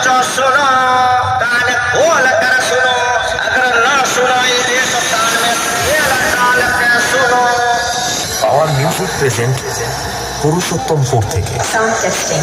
بچوں سنو کان کھول کر سنو اگر نہ سنو یہ تو کان میں کھیل ڈال کے سنو اور music present Purushottampur থেকে sound testing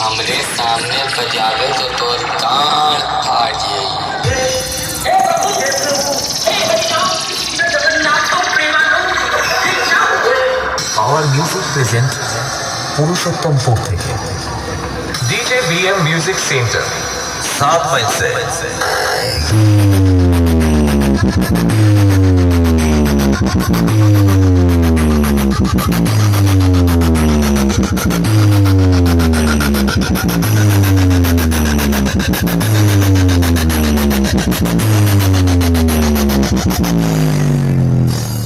हमरे सामने बजावे तो तोर कान फाड़। আওয়ার মিউজিক প্রেজেন্ট পুরুষোত্তমপুর থেকে। ডিজে বিএম মিউজিক সেন্টার সাত মাইল Thank